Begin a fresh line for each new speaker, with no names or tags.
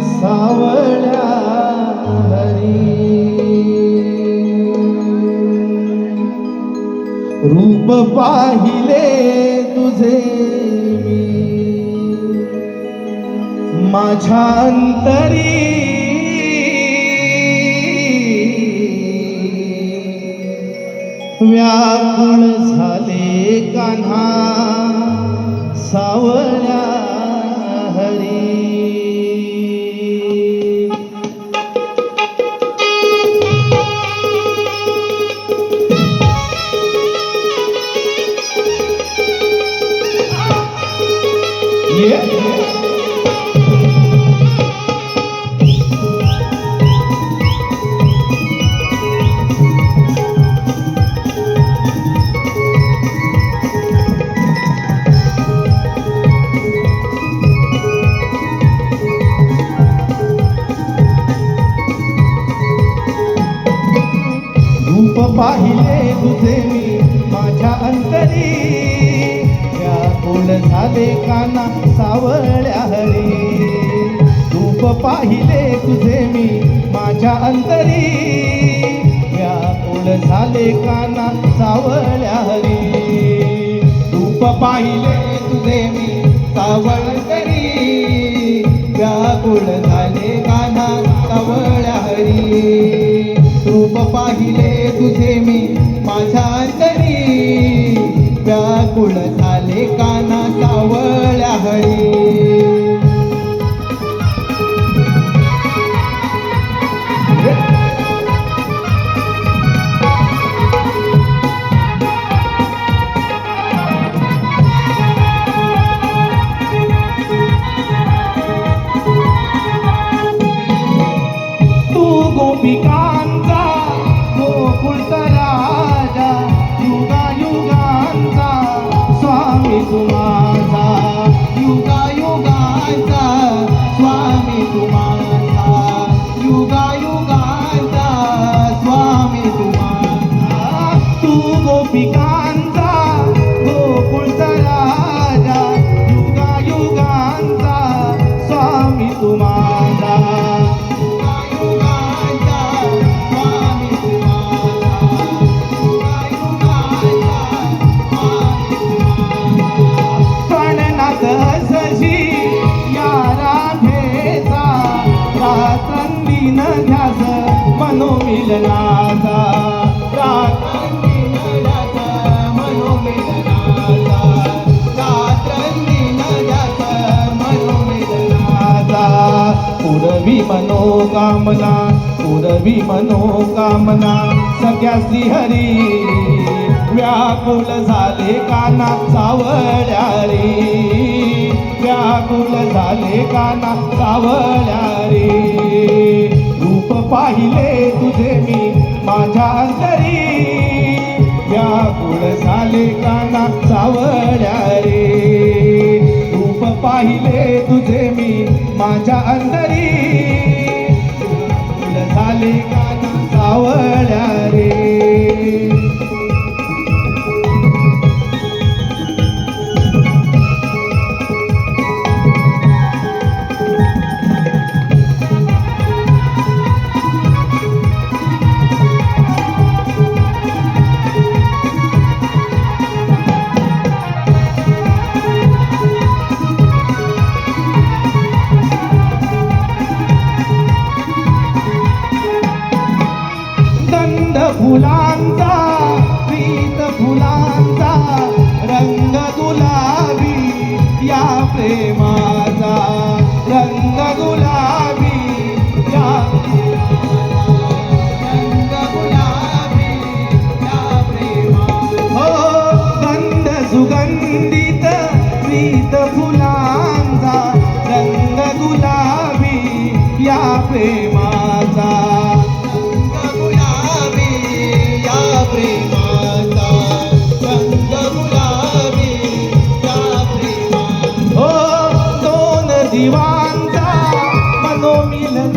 सावळ्या हरी. रूप पाहिले तुझे मी. माझ्या अंतरी. व्याकुळ झाले कान्हा सावळ्या पाहिजे रूप पाहिले तुझे मी माझ्या अंतरी. व्याकुळ काना सावळ्या हरी. रूप पाहिले तुझे मी माझ्या अंतरी. व्याकुळ झाले काना सावळ्या हरी. रूप पाहिले तुझे मी सावळकरी
व्याकुळ झाले
काना
सावळ्या
हरी. रूप पाहिले तुझे
मी माझ्या अंतरी. व्याकुळ स्वामी
तुम्हाचा. युगा युगांचा
स्वामी
तुम्हाचा. तू गोपिकांचा गोकुळचा मनोकामना पुरवी मनोकामना सगळ्या श्रीहरी व्याकुल झाले काना सावळ्या रे व्याकुल झाले काना सावळ्या रे रूप पाहिले तुझे मी माझ्या अंतरी. व्याकुल झाले काना सावळ्या रे रूप पाहिले तुझे मी माझ्या अंतरी. फुलांचा प्रीत फुलांचा रंग गुलाबी या प्रेमाचा. रंग गुलाबी या रंग
गुलाबी
या प्रेमा हो, गंध सुगंधित प्रीत फुलांचा रंग गुलाबी या प्रेम